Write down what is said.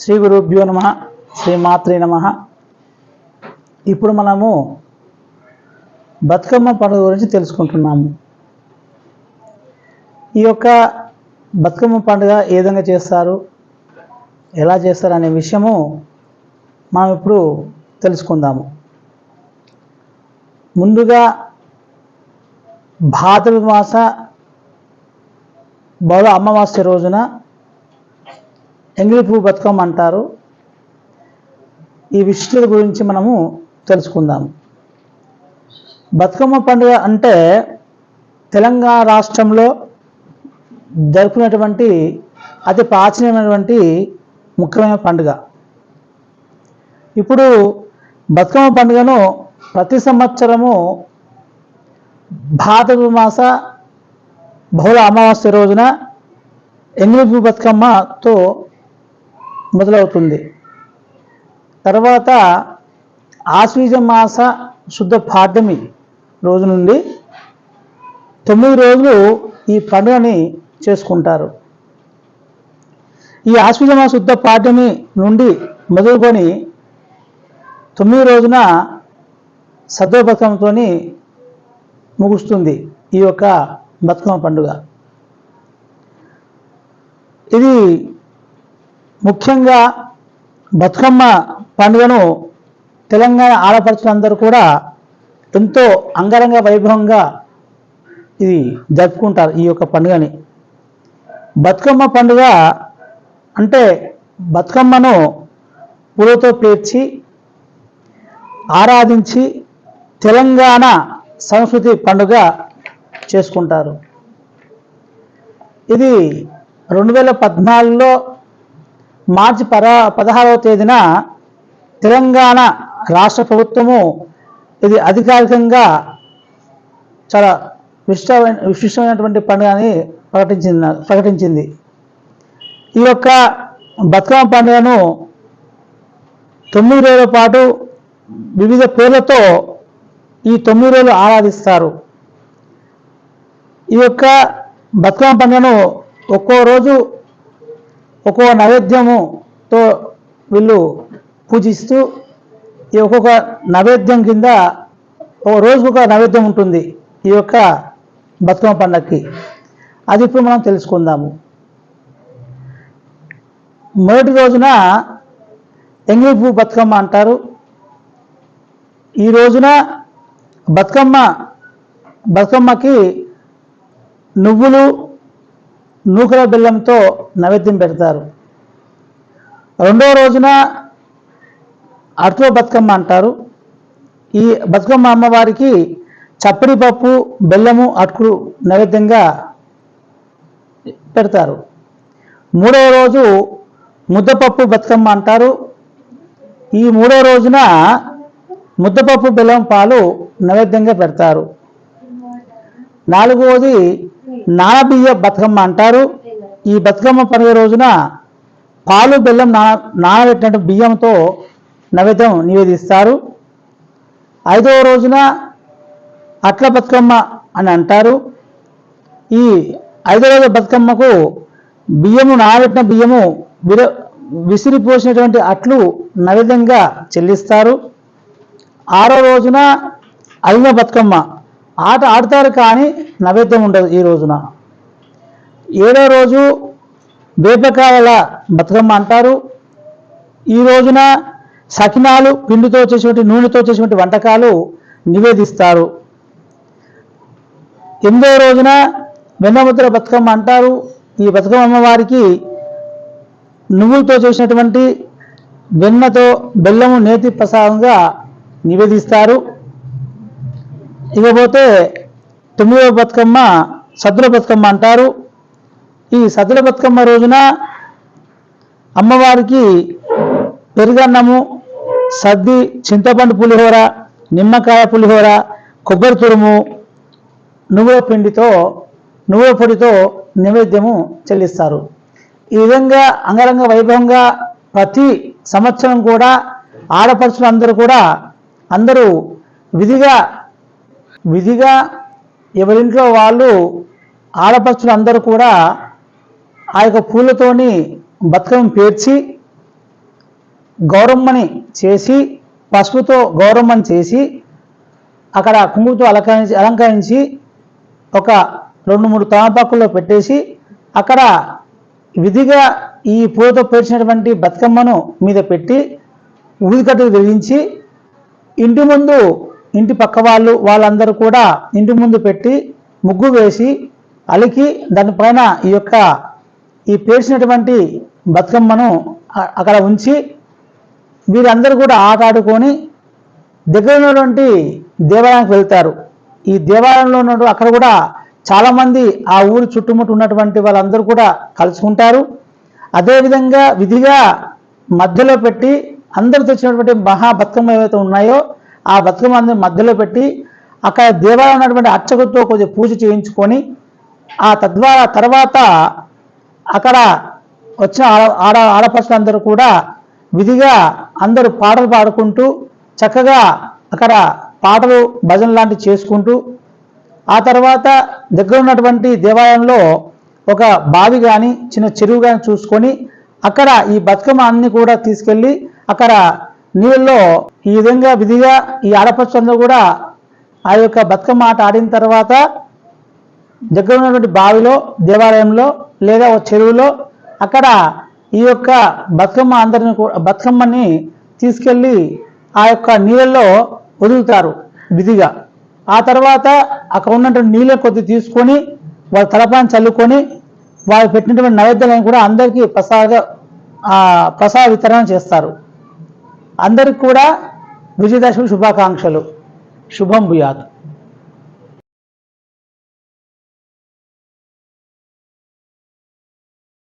శ్రీ గురుభ్యో నమ శ్రీమాత్రే నమ. ఇప్పుడు మనము బతుకమ్మ పండుగ గురించి తెలుసుకుంటున్నాము. ఈ యొక్క బతుకమ్మ పండుగ ఏ విధంగా చేస్తారు ఎలా చేస్తారు అనే విషయము మనం ఇప్పుడు తెలుసుకుందాము. ముందుగా భాద్రపద మాస బహుళ అమావాస్య రోజున ఎంగిలి పువ్వు బతుకమ్మ అంటారు. ఈ విశిష్టత గురించి మనము తెలుసుకుందాము బతుకమ్మ పండుగ అంటే తెలంగాణ రాష్ట్రంలో జరుపుకునేటువంటి అతి ప్రాచీనమైనటువంటి ముఖ్యమైన పండుగ. ఇప్పుడు బతుకమ్మ పండుగను ప్రతి సంవత్సరము భాద్రపద మాస బహుళ అమావాస్య రోజున ఎంగిలిపు బతుకమ్మతో మొదలవుతుంది. తర్వాత ఆశ్వీజ మాస శుద్ధ పాఠమి రోజు నుండి తొమ్మిది రోజులు ఈ పండుగని చేసుకుంటారు. ఈ ఆశ్వీజ మాస శుద్ధ పాఠమి నుండి మొదలుకొని తొమ్మిది రోజున సద్వ ముగుస్తుంది ఈ యొక్క బతుకమ్మ పండుగ. ఇది ముఖ్యంగా బతుకమ్మ పండుగను తెలంగాణ ఆడపడుచులందరూ కూడా ఎంతో అంగరంగ వైభవంగా ఇది జరుపుకుంటారు ఈ యొక్క పండుగని. బతుకమ్మ పండుగ అంటే బతుకమ్మను పూలతో పేర్చి ఆరాధించి తెలంగాణ సంస్కృతి పండుగ చేసుకుంటారు. ఇది రెండు వేల పద్నాలుగులో మార్చి పద పదహారవ తేదీన తెలంగాణ రాష్ట్ర ప్రభుత్వము ఇది అధికారికంగా చాలా విశిష్టమైన విశిష్టమైనటువంటి పండుగ అని ప్రకటించింది ప్రకటించింది. ఈ యొక్క బతుకమ్మ పండుగను తొమ్మిది రోజుల పాటు వివిధ పేర్లతో ఈ తొమ్మిది రోజులు ఆరాధిస్తారు. ఈ యొక్క బతుకమ్మ పండుగను ఒక్కో రోజు ఒక్కో నైవేద్యముతో వీళ్ళు పూజిస్తూ ఈ ఒక్కొక్క నైవేద్యం కింద ఒక రోజుకు ఒక నైవేద్యం ఉంటుంది ఈ యొక్క బతుకమ్మ పండగకి అది ఇప్పుడు మనం తెలుసుకుందాము. మొదటి రోజున ఎంగిలి పువ్వు బతుకమ్మ అంటారు. ఈ రోజున బతుకమ్మ బతుకమ్మకి నువ్వులు నూకల బెల్లంతో నైవేద్యం పెడతారు. రెండవ రోజున అటువ బతుకమ్మ అంటారు. ఈ బతుకమ్మ అమ్మవారికి చప్పడి పప్పు బెల్లము అటుకులు నైవేద్యంగా పెడతారు. మూడవ రోజు ముద్దపప్పు బతుకమ్మ అంటారు. ఈ మూడవ రోజున ముద్దపప్పు బెల్లం పాలు నైవేద్యంగా పెడతారు. నాలుగవది నానబియ్య బతుకమ్మ అంటారు. ఈ బతుకమ్మ పండుగ రోజున పాలు బెల్లం నా నానబెట్టినట్టు బియ్యంతో నైవేద్యం నివేదిస్తారు. ఐదవ రోజున అట్ల బతుకమ్మ అని అంటారు. ఈ ఐదవ రోజు బతుకమ్మకు బియ్యము నానబెట్టిన బియ్యము విర విసిరిపోసినటువంటి అట్లు నైవేద్యంగా చెల్లిస్తారు. ఆరో రోజున అలిన బతుకమ్మ ఆట ఆడతారు కానీ నైవేద్యం ఉండదు ఈ రోజున. ఏడో రోజు వేపకాయల బతుకమ్మ అంటారు. ఈ రోజున సకినాలు పిండితో చేసినటువంటి నూనెతో చేసినటువంటి వంటకాలు నివేదిస్తారు. ఎనిమిదో రోజున వెన్నముద్ర బతుకమ్మ అంటారు. ఈ బతుకమ్మ అమ్మవారికి నువ్వులతో చేసినటువంటి వెన్నతో బెల్లము నేతి ప్రసాదంగా నివేదిస్తారు. ఇకపోతే తొమ్మిదవ బతుకమ్మ సద్దుల బతుకమ్మ అంటారు. ఈ సద్దుల బతుకమ్మ రోజున అమ్మవారికి పెరుగన్నము సద్ది చింతపండు పులిహోర నిమ్మకాయ పులిహోర కొబ్బరి తురుము నువ్వుల పిండితో నువ్వుల పొడితో నైవేద్యము చెల్లిస్తారు. ఈ విధంగా అంగరంగ వైభవంగా ప్రతి సంవత్సరం కూడా ఆడపడుచులు అందరూ కూడా అందరూ విధిగా విధిగా ఎవరింట్లో వాళ్ళు ఆడపడుచులు అందరూ కూడా ఆ యొక్క పూలతోని బతుకమ్మ పేర్చి గౌరమ్మని చేసి పసుపుతో గౌరమ్మని చేసి అక్కడ కుంకుమతో అలంకరించి అలంకరించి ఒక రెండు మూడు తమపాకుల్లో పెట్టేసి అక్కడ విధిగా ఈ పూలతో పేర్చినటువంటి బతుకమ్మను మీద పెట్టి ఊదికట్టు వెలిగించి ఇంటి ముందు ఇంటి పక్క వాళ్ళు వాళ్ళందరూ కూడా ఇంటి ముందు పెట్టి ముగ్గు వేసి అలికి దానిపైన ఈ యొక్క ఈ పేర్చినటువంటి బతుకమ్మను అక్కడ ఉంచి వీరందరూ కూడా ఆట ఆడుకొని దగ్గర ఉన్నటువంటి దేవాలయానికి వెళ్తారు. ఈ దేవాలయంలో ఉన్న అక్కడ కూడా చాలామంది ఆ ఊరు చుట్టుముట్టు ఉన్నటువంటి వాళ్ళందరూ కూడా కలుసుకుంటారు. అదేవిధంగా విధిగా మధ్యలో పెట్టి అందరూ తెచ్చినటువంటి మహా బతుకమ్మ ఏవైతే ఉన్నాయో ఆ బతుకమ్మని మధ్యలో పెట్టి అక్కడ దేవాలయం ఉన్నటువంటి అర్చకులతో కొద్దిగా పూజ చేయించుకొని ఆ తద్వారా తర్వాత అక్కడ వచ్చిన ఆడ ఆడ ఆడపడుచులందరూ కూడా విధిగా అందరూ పాటలు పాడుకుంటూ చక్కగా అక్కడ పాటలు భజన లాంటివి చేసుకుంటూ ఆ తర్వాత దగ్గర ఉన్నటువంటి దేవాలయంలో ఒక బావి కానీ చిన్న చెరువు కానీ చూసుకొని అక్కడ ఈ బతుకమ్మ అన్ని కూడా తీసుకెళ్ళి అక్కడ నీళ్ళలో ఈ విధంగా విధిగా ఈ ఆడపడుచులందరూ కూడా ఆ యొక్క బతుకమ్మ ఆట ఆడిన తర్వాత దగ్గర ఉన్నటువంటి బావిలో దేవాలయంలో లేదా ఒక చెరువులో అక్కడ ఈ యొక్క బతుకమ్మ అందరిని బతుకమ్మని తీసుకెళ్ళి ఆ యొక్క నీళ్ళలో వదులుతారు విధిగా. ఆ తర్వాత అక్కడ ఉన్నటువంటి నీళ్ళ కొద్ది తీసుకొని వాళ్ళ తలపాన్ని చల్లుకొని వాళ్ళు పెట్టినటువంటి నైవేద్యాలను కూడా అందరికీ ప్రసాద ప్రసాద వితరణ చేస్తారు. అందరికి కూడా విజయదశమి శుభాకాంక్షలు. శుభం భూయాత్.